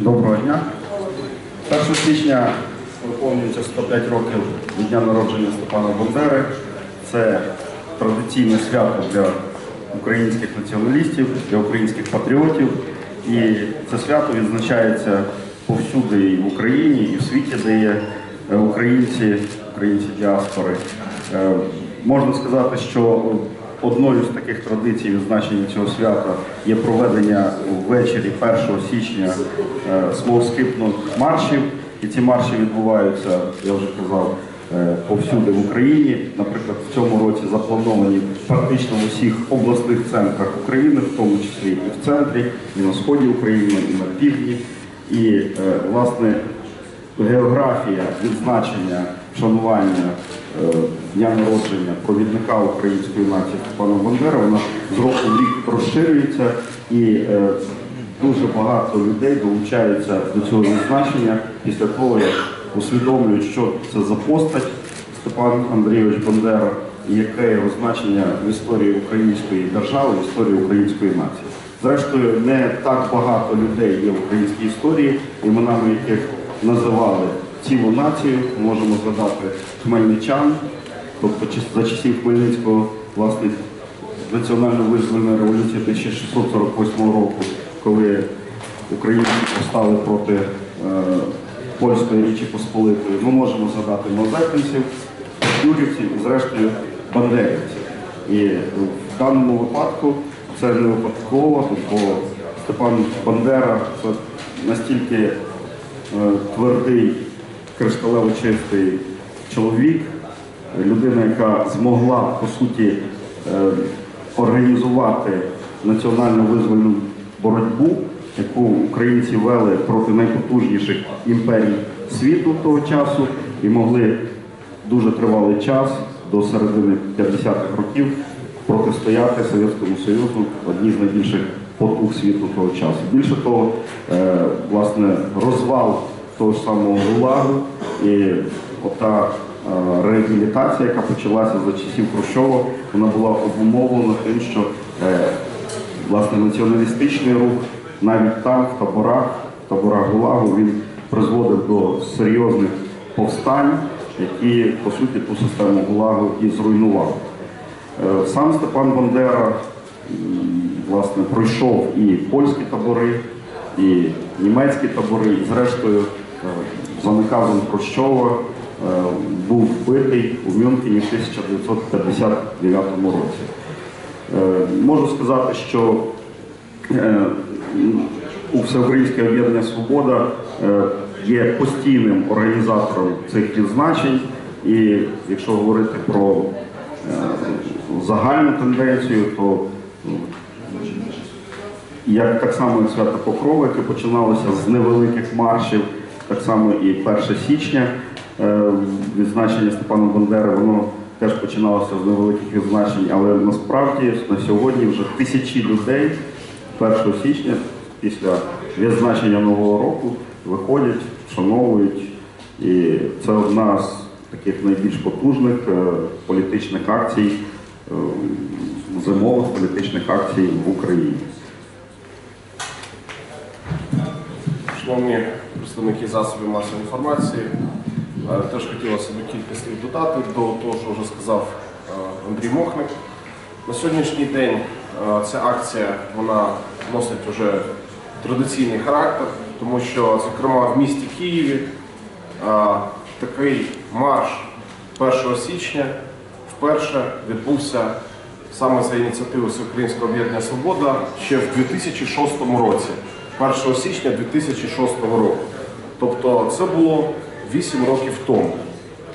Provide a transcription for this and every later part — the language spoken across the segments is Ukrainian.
Доброго дня. 1 січня виповнюється 105 років від дня народження Степана Бандери. Це традиційне свято для українських націоналістів, для українських патріотів. І це свято відзначається повсюди і в Україні, і в світі, де є е, українці, українці діаспори. Е, Можна сказати, що одною з таких традицій відзначення цього свята є проведення ввечері 1 січня е, маршів. І ці марші відбуваються, я вже казав, е, повсюди в Україні. Наприклад, в цьому році заплановані практично в усіх обласних центрах України, в тому числі і в центрі, і на сході України, і на півдні. І е, власне географія відзначення вшанування дня народження провідника української нації Степана Бандера, вона з року в рік розширюється і е, дуже багато людей долучаються до цього відзначення після того, як усвідомлюють, що це за постать Степан Андрійович Бандера і яке його значення в історії української держави, в історії української нації. Зрештою, не так багато людей є в українській історії, іменами яких називали цілу націю. Можемо згадати хмельничан, тобто за часів Хмельницького, власне, національно-визвольної революції 1648 року, коли українці повстали проти е, польської Річі Посполитої. Ми можемо згадати мозепинців, юрівців і, зрештою, бандерівців. І в даному випадку це не випадково, бо Степан Бандера це настільки е, твердий, кришталево чистий чоловік, людина, яка змогла по суті е, організувати національно визвольну боротьбу, яку українці вели проти найпотужніших імперій світу того часу і могли дуже тривалий час до середини 50-х років протистояти Совєтському Союзу, одній з найбільших потуг світу того часу. Більше того, е, власне, розвал того ж самого ГУЛАГу і ота е, реабілітація, яка почалася за часів Хрущова, вона була обумовлена тим, що е, власне націоналістичний рух навіть там, в таборах, в таборах ГУЛАГу, він призводив до серйозних повстань, які по суті ту систему ГУЛАГу і зруйнували. Е, Сам Степан Бандера власне пройшов і польські табори, і німецькі табори, і зрештою е, за наказом Хрущова е, був вбитий у Мюнхені в 1959 році. Е, Можу сказати, що у Всеукраїнське об'єднання Свобода є постійним організатором цих відзначень. І якщо говорити про загальну тенденцію, то як так само свято Покрова, яке починалося з невеликих маршів, так само і 1 січня е, відзначення Степана Бандери, воно теж починалося з невеликих відзначень, але насправді на сьогодні вже тисячі людей 1 січня після відзначення Нового року виходять, вшановують. І це одна з таких найбільш потужних е, політичних акцій, е, зимових політичних акцій в Україні. Шановні представники засобів масової інформації, е, теж хотілося б кілька слів додати до того, що вже сказав е, Андрій Мохник. На сьогоднішній день е, ця акція вона носить вже традиційний характер, тому що, зокрема, в місті Києві такий марш 1 січня вперше відбувся саме за ініціативою Всеукраїнського об'єднання Свобода ще в 2006 році, 1 січня 2006 року. Тобто це було 8 років тому.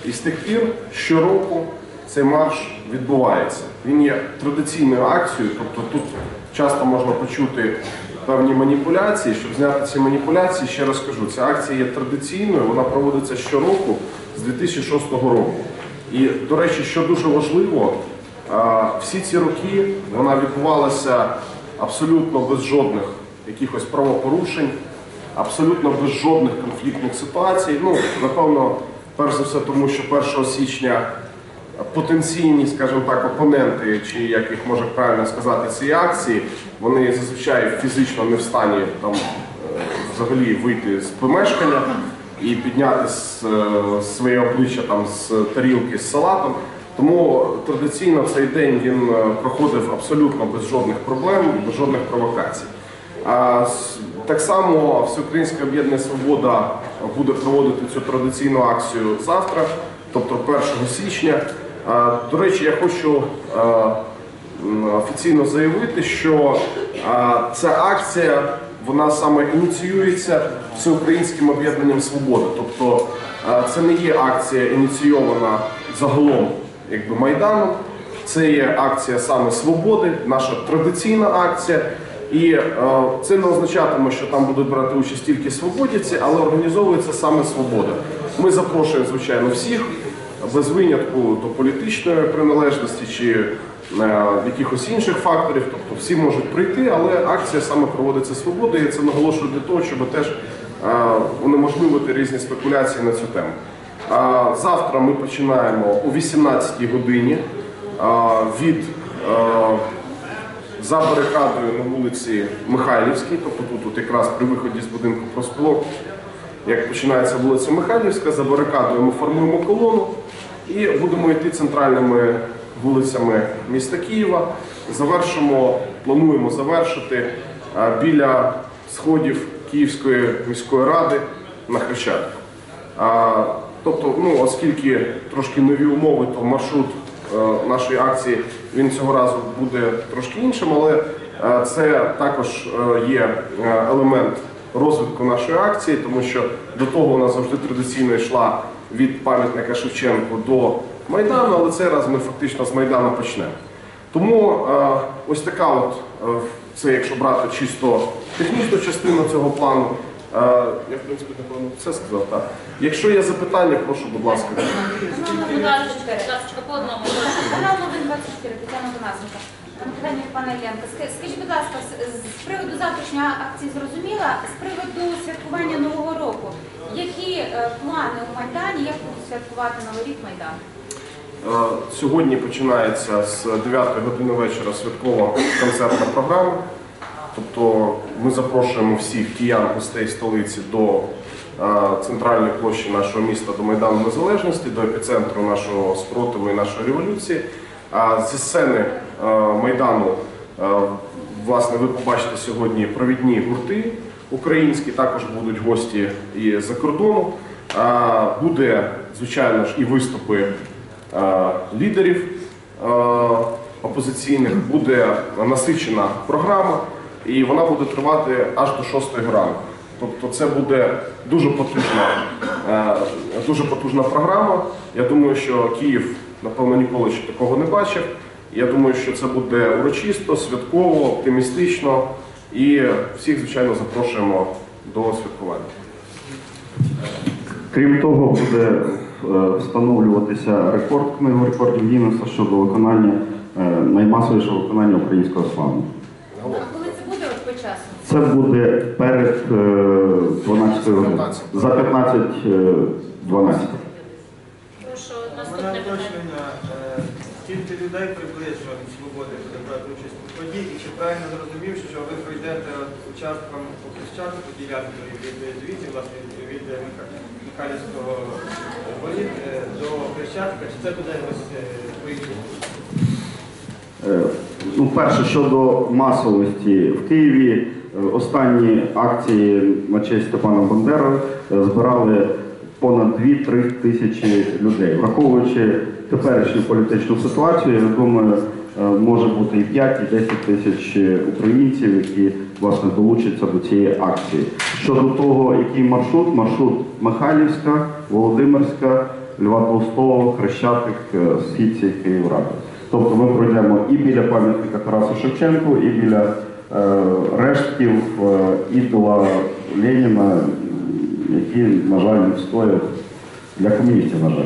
І з тих пір щороку цей марш відбувається. Він є традиційною акцією, тобто тут часто можна почути певні маніпуляції. Щоб зняти ці маніпуляції, ще раз кажу, ця акція є традиційною, вона проводиться щороку з 2006 року. І, до речі, що дуже важливо, всі ці роки вона відбувалася абсолютно без жодних якихось правопорушень, абсолютно без жодних конфліктних ситуацій. Ну, напевно, перш за все, тому що 1 січня потенційні, скажімо так, опоненти, чи як їх може правильно сказати, цієї акції, вони зазвичай фізично не в стані там е, взагалі вийти з помешкання і підняти е, своє обличчя там з тарілки з салатом. Тому традиційно цей день він е, проходив абсолютно без жодних проблем, без жодних провокацій. Так само Всеукраїнське об'єднання Свобода буде проводити цю традиційну акцію завтра, тобто 1 січня. До речі, я хочу офіційно заявити, що ця акція вона саме ініціюється Всеукраїнським об'єднанням Свобода. Тобто це не є акція ініційована загалом якби Майданом. Це є акція саме свободи, наша традиційна акція. І е, це не означатиме, що там будуть брати участь тільки свободівці, але організовується саме свобода. Ми запрошуємо, звичайно, всіх без винятку до політичної приналежності чи е, якихось інших факторів. Тобто всі можуть прийти, але акція саме проводиться свободою. І це наголошую для того, щоб теж е, унеможливити різні спекуляції на цю тему. Завтра ми починаємо о 18 годині від за барикадою на вулиці Михайлівській, тобто тут от якраз при виході з будинку проспілок, як починається вулиця Михайлівська, за барикадою ми формуємо колону і будемо йти центральними вулицями міста Києва. Завершимо, плануємо завершити біля сходів Київської міської ради на Хрещатик. Тобто, ну, оскільки трошки нові умови, то маршрут е, нашої акції він цього разу буде трошки іншим, але е, це також е, є е, елемент розвитку нашої акції, тому що до того вона завжди традиційно йшла від пам'ятника Шевченку до Майдану, але цей раз ми фактично з Майдану почнемо. Тому е, ось така от, е, це якщо брати чисто технічну частину цього плану. Я, в принципі, напевно, все сказав. Так. Якщо є запитання, прошу, будь ласка. По одному. Канал Новин 24, Тетяна Донасенко. Питання пана Іллєнка. Скажіть, будь ласка, з- з приводу завтрашньої акції зрозуміла, з приводу святкування Нового року, які е, плани у Майдані, як будуть святкувати Новий рік Майдан? Е, Сьогодні починається з 9 години вечора святкова концертна програма. Тобто ми запрошуємо всіх киян, гостей столиці до е, центральної площі нашого міста, до Майдану Незалежності, до епіцентру нашого спротиву і нашої революції. А зі сцени е, Майдану, е, власне, ви побачите сьогодні провідні гурти українські, також будуть гості і за кордону. Буде, звичайно ж, і виступи лідерів опозиційних, буде насичена програма, і вона буде тривати аж до 6 ранку. Тобто це буде дуже потужна, е, дуже потужна програма. Я думаю, що Київ, напевно, ніколи ще такого не бачив. Я думаю, що це буде урочисто, святково, оптимістично і всіх, звичайно, запрошуємо до святкування. Крім того, буде е, встановлюватися рекорд книгу рекордів Гіннеса щодо виконання е, наймасовішого виконання українського славу. Часу? Це буде перед е, 12 годиною. За 15 е, 12. Прошу, наступне питання. уточнення. Е, Скільки людей приблизно від свободи буде брати участь у події? І чи правильно зрозумів, що ви пройдете от участком по Хрещатику ділянкою від звідси, власне, від е, Миха- Михайлівського воріт е, до Хрещатика, чи це буде ось е? Е, Ну, перше, щодо масовості в Києві, е, останні акції на честь Степана Бандери е, збирали понад 2-3 тисячі людей. Враховуючи теперішню політичну ситуацію, я думаю, е, може бути і 5, і 10 тисяч українців, які власне долучаться до цієї акції. Щодо того, який маршрут, маршрут Михайлівська, Володимирська, Льва Толстого, Хрещатик, Східці, Київради. Тобто ми пройдемо і біля пам'ятника Тарасу Шевченку, і біля е, рештків е, ідола Леніна, які, на жаль, не встояв для комуністів, на жаль.